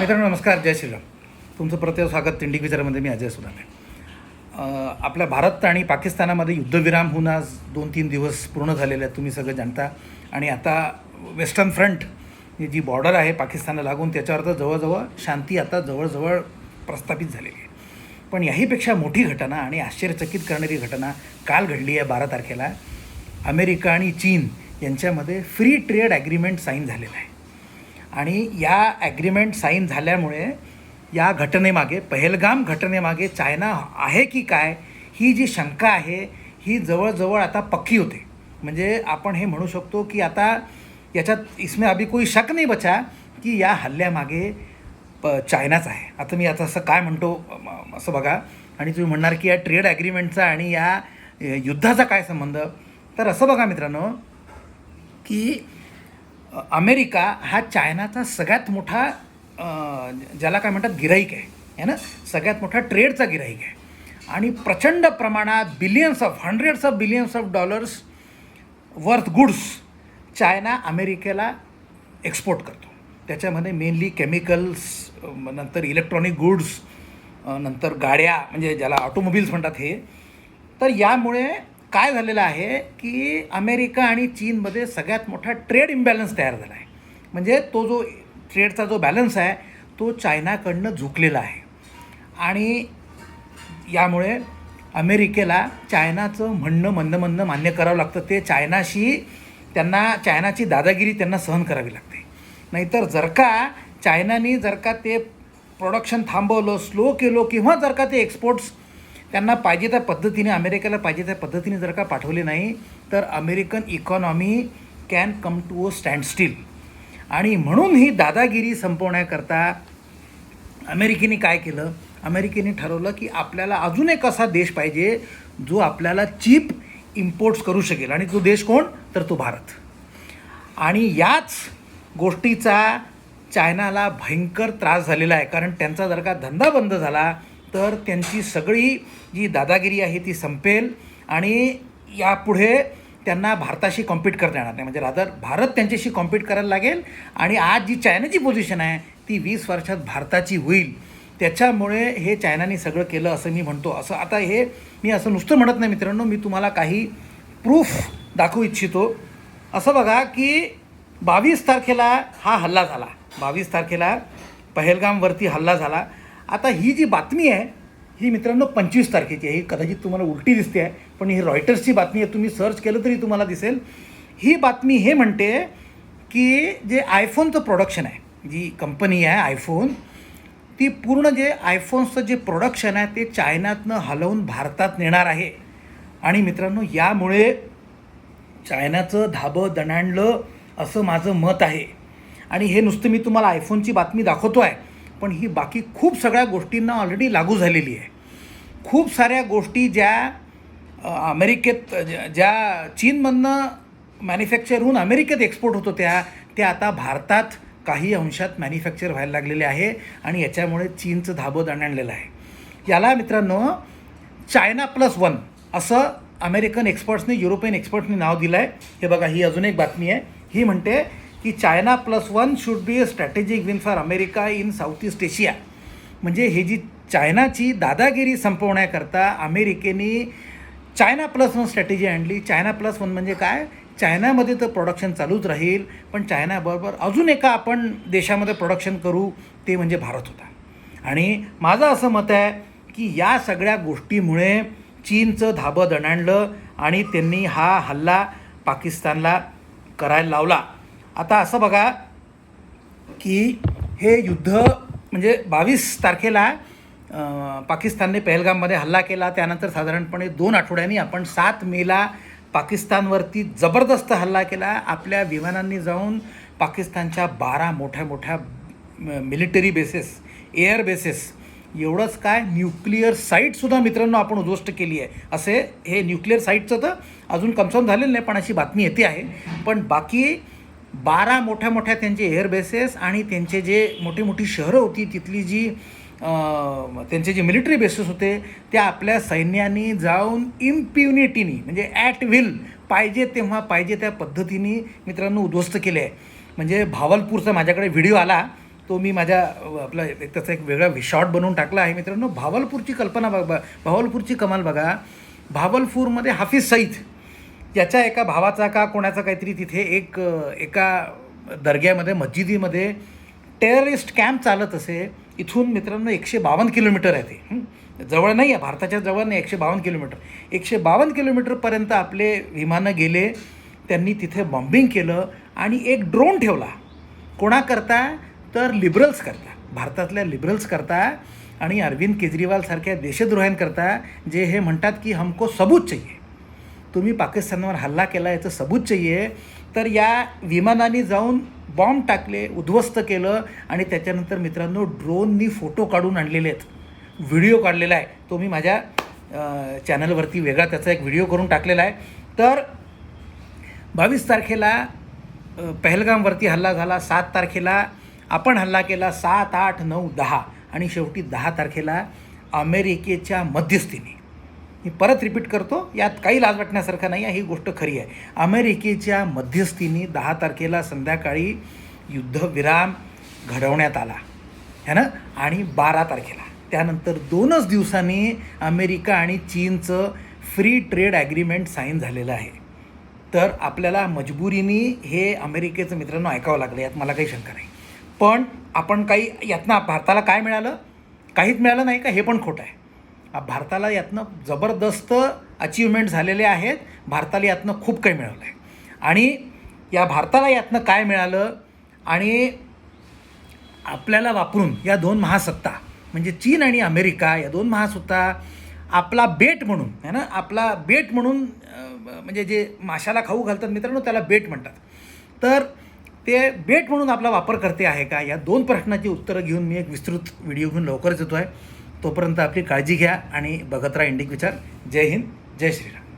मित्रांनो नमस्कार जय श्रीराम. तुमचं प्रत्येक स्वागत तिंडी विचारामध्ये मी अजय सुदामे आपल्या भारत आणि पाकिस्तानामध्ये युद्धविराम होऊन आज दोन तीन दिवस पूर्ण झालेले आहेत तुम्ही सगळं जाणता. आणि आता वेस्टर्न फ्रंट ही जी बॉर्डर आहे पाकिस्तानला लागून त्याच्यावर तर जवळजवळ शांती आता जवळजवळ प्रस्थापित झालेली आहे. पण याहीपेक्षा मोठी घटना आणि आश्चर्यचकित करणारी घटना काल घडली आहे बारा तारखेला. अमेरिका आणि चीन यांच्यामध्ये फ्री ट्रेड ॲग्रीमेंट साईन झालेलं आहे. आणि या ॲग्रीमेंट साईन झाल्यामुळे या घटनेमागे पहलगाम घटनेमागे चायना आहे की काय ही जी शंका आहे ही जवळजवळ आता पक्की होते. म्हणजे आपण हे म्हणू शकतो की आता याच्यात इसमें अभी कोई शक नाही बचा की या हल्ल्यामागे प चायनाच आहे. आता मी आता असं काय म्हणतो असं बघा. आणि तुम्ही म्हणणार की या ट्रेड ॲग्रीमेंटचा आणि या युद्धाचा काय संबंध? तर असं बघा मित्रांनो की अमेरिका हा चायनाचा सगळ्यात मोठा ज्याला काय म्हणतात गिराईक आहे. है ना? सगळ्यात मोठा ट्रेडचा गिराईक आहे. आणि प्रचंड प्रमाणात billions of hundreds of billions of dollars worth goods China अमेरिकेला एक्सपोर्ट करतो. त्याच्यामध्ये मेनली केमिकल्स नंतर इलेक्ट्रॉनिक गुड्स नंतर गाड्या म्हणजे ज्याला ऑटोमोबिल्स म्हणतात हे. तर यामुळे काय झालेलं आहे की अमेरिका आणि चीनमध्ये सगळ्यात मोठा ट्रेड इम्बॅलन्स तयार झाला आहे. म्हणजे तो जो ट्रेडचा जो बॅलन्स आहे तो चायनाकडनं झुकलेला आहे. आणि यामुळे अमेरिकेला चायनाचं म्हणणं मंद मंद मान्य करावं लागतं. ते चायनाशी त्यांना चायनाची दादागिरी त्यांना सहन करावी लागते. नाहीतर जर का चायनानी जर का ते प्रोडक्शन थांबवलं स्लो केलो किंवा जर का ते एक्सपोर्ट्स त्यांना पाहिजे त्या पद्धतीने अमेरिकेला पाहिजे त्या पद्धतीने जर का पाठवले नाही तर American economy can come to a standstill आणि म्हणून ही दादागिरी संपवण्याकरता अमेरिकेने काय केलं? अमेरिकेने ठरवलं की आपल्याला अजून एक असा देश पाहिजे जो आपल्याला चीप इम्पोर्ट्स करू शकेल. आणि तो देश कोण? तर तो भारत. आणि याच गोष्टीचा चायनाला भयंकर त्रास झालेला आहे. कारण त्यांचा जर का धंदा बंद झाला तर त्यांची सगळी जी दादागिरी आहे ती संपेल आणि यापुढे त्यांना भारताशी कॉम्पीट करता येणार नाही. म्हणजे रादर भारत त्यांच्याशी कॉम्पीट करायला लागेल आणि आज जी चायनाची पोझिशन आहे ती वीस वर्षात भारताची होईल. त्याच्यामुळे हे चायनाने सगळं केलं असं मी म्हणतो. असं आता हे मी असं नुसतं म्हणत नाही मित्रांनो मी तुम्हाला काही प्रूफ दाखवू इच्छितो. असं बघा की बावीस तारखेला हा हल्ला झाला. बावीस तारखेला पहलगामवरती हल्ला झाला. आता ही जी बातमी आहे ही मित्रांनो पंचवीस तारखेची आहे. ही कदाचित तुम्हाला उलटी दिसते आहे पण ही रॉयटर्सची बातमी आहे. तुम्ही सर्च केलं तरी तुम्हाला दिसेल. ही बातमी हे म्हणते की जे आयफोनचं प्रोडक्शन आहे जी कंपनी आहे आयफोन ती पूर्ण जे आयफोन्सचं जे प्रोडक्शन आहे ते चायनातनं हलवून भारतात नेणार आहे. आणि मित्रांनो यामुळे चायनाचं धाबं दणाणलं असं माझं मत आहे. आणि हे नुसतं मी तुम्हाला आयफोनची बातमी दाखवतो आहे पण ही बाकी खूप सगळ्या गोष्टींना ऑलरेडी लागू झालेली आहे. खूप साऱ्या गोष्टी ज्या अमेरिकेत ज्या- ज्या चीनमधनं मॅन्युफॅक्चर होऊन अमेरिकेत एक्सपोर्ट होत होत्या त्या आता भारतात काही अंशात मॅन्युफॅक्चर व्हायला लागलेले आहे आणि याच्यामुळे चीनचं धाबं दणाणलेलं आहे. याला मित्रांनो चायना प्लस वन असं अमेरिकन एक्सपर्ट्सनी युरोपियन एक्सपर्ट्सनी नाव दिलं आहे हे बघा ही अजून एक बातमी आहे. ही म्हणते की China plus one should be a strategic win for America in South East Asia म्हणजे ही जी चायनाची दादागिरी संपवण्याकरता अमेरिकेने चायना प्लस वन स्ट्रॅटेजी आणली. चायना प्लस वन म्हणजे काय? चायनामध्ये तर प्रोडक्शन चालूच राहील पण चायनाबरोबर अजून एका आपण देशामध्ये प्रोडक्शन करू ते म्हणजे भारत होता. आणि माझं असं मत आहे की या सगळ्या गोष्टीमुळे चीनचं धाबं दणाणलं आणि त्यांनी हा हल्ला पाकिस्तानला करायला लावला. आता असं बघा की हे युद्ध म्हणजे बावीस तारखेला पाकिस्तानने पहलगाममध्ये हल्ला केला. त्यानंतर साधारणपणे दोन आठवड्यांनी आपण सात मेला पाकिस्तानवरती जबरदस्त हल्ला केला. आपल्या विमानांनी जाऊन पाकिस्तानच्या बारा मोठ्या मोठ्या मिलिटरी बेसेस एअर बेसेस एवढंच काय न्यूक्लिअर साईटसुद्धा मित्रांनो आपण उद्ध्वस्त केली आहे. असे हे न्यूक्लिअर साईटचं तर अजून कन्फर्म झालेलं नाही पण अशी बातमी येते आहे. पण बाकी बारा मोठ्या मोठ्या त्यांचे एअर बेसेस आणि त्यांचे जे मोठी मोठी शहरं होती तिथली जी त्यांचे जे मिलिटरी बेसेस होते त्या आपल्या सैन्याने जाऊन इम्प्युनिटीनी म्हणजे ॲट विल पाहिजे तेव्हा पाहिजे त्या पद्धतीने मित्रांनो उद्ध्वस्त केले आहे म्हणजे भावलपूरचा माझ्याकडे व्हिडिओ आला तो मी माझ्या आपला एक त्याचा एक वेगळा शॉर्ट बनवून टाकला आहे मित्रांनो. भावलपूरची कल्पना बघा भावलपूरची कमाल बघा. भावलपूरमध्ये हाफिज सईद याच्या एका भावाचा का कोणाचा काहीतरी तिथे एक एका दर्ग्यामध्ये मस्जिदीमध्ये टेररिस्ट कॅम्प चालत असे. इथून मित्रांनो एकशे बावन्न किलोमीटर आहे ते. जवळ नाही आहे भारताच्या जवळ नाही एकशे बावन्न किलोमीटर. एकशे बावन्न किलोमीटरपर्यंत आपले विमानं गेले. त्यांनी तिथे बॉम्बिंग केलं आणि एक ड्रोन ठेवला. कोणाकरता? तर लिबरल्स करता. भारतातल्या लिबरल्स करता आणि अरविंद केजरीवालसारख्या देशद्रोह्यांकरता जे हे म्हणतात की हमको सबूत चाहिए. तुम्ही पाकिस्तानवर हल्ला केला याचं सबूत आहे तर या विमानाने जाऊन बॉम्ब टाकले उद्ध्वस्त केलं आणि त्याच्यानंतर मित्रांनो ड्रोननी फोटो काढून आणलेले आहेत. व्हिडिओ काढलेला आहे. तो मी माझ्या चॅनलवरती वेगळा त्याचा एक व्हिडिओ करून टाकलेला आहे. तर बावीस तारखेला पहलगामवरती हल्ला झाला. सात तारखेला आपण हल्ला केला. सात आठ नऊ दहा आणि शेवटी दहा तारखेला अमेरिकेच्या मध्यस्थीने. मी परत रिपीट करतो यात काही लाज वाटण्यासारखं नाही आहे ही गोष्ट खरी आहे. अमेरिकेच्या मध्यस्थीने दहा तारखेला संध्याकाळी युद्धविराम घडवण्यात आला. है ना? आणि बारा तारखेला. त्यानंतर दोनच दिवसांनी अमेरिका आणि चीनचं फ्री ट्रेड ॲग्रीमेंट साईन झालेलं आहे. तर आपल्याला मजबुरीने हे अमेरिकेचं मित्रांनो ऐकावं लागलं यात मला काही शंका नाही. पण आपण काही यातनं भारताला काय मिळालं? काहीच मिळालं नाही का? हे पण खोटं आहे. भारताला यातनं जबरदस्त अचीवमेंट झालेले आहेत. भारताला यातनं खूप काही मिळवलं आहे आणि या भारताला यातनं काय मिळालं? आणि आपल्याला वापरून या दोन महासत्ता म्हणजे चीन आणि अमेरिका या दोन महासत्ता आपला बेट म्हणून है ना? आपला बेट म्हणून म्हणजे जे माशाला खाऊ घालतात मित्रांनो त्याला बेट म्हणतात. तर ते बेट म्हणून आपला वापर करते आहे का? या दोन प्रश्नाची उत्तरं घेऊन मी एक विस्तृत व्हिडिओ घेऊन लवकरच येतो आहे तोपर्यंत आपली काळजी घ्या आणि बघत राहा इंडिक विचार. जय हिंद जय श्रीराम.